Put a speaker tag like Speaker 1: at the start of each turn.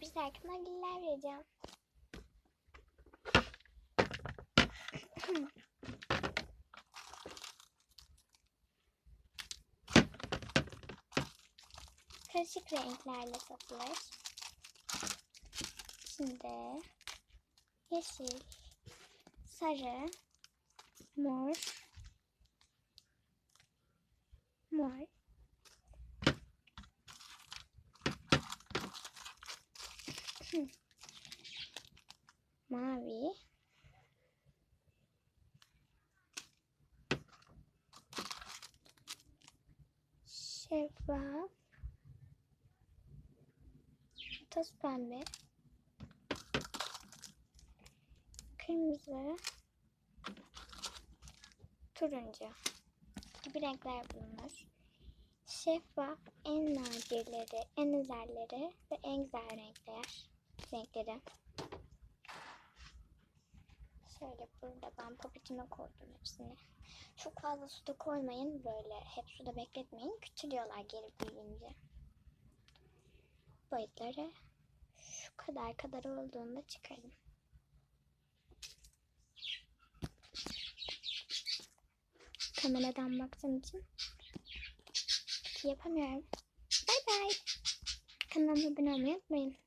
Speaker 1: bir hakkında bilgiler vereceğim. Karışık renklerle satılır. Şimdi yeşil, sarı, mor, mavi, şeffaf, toz pembe, kırmızı, turuncu. Gibi renkler bulunur. Şeffaf en nadirleri, en özelleri ve en güzel renkler. Renkleri. Şöyle burada ben popitime koydum hepsini. Çok fazla suda koymayın böyle. Hep suda bekletmeyin. Küçülüyorlar geri büyüyünce. Boyutları şu kadar kadar olduğunda çıkarın. Kameradan baktığım için yapamıyorum. Bay bay. Kanalıma abone olmayı unutmayın.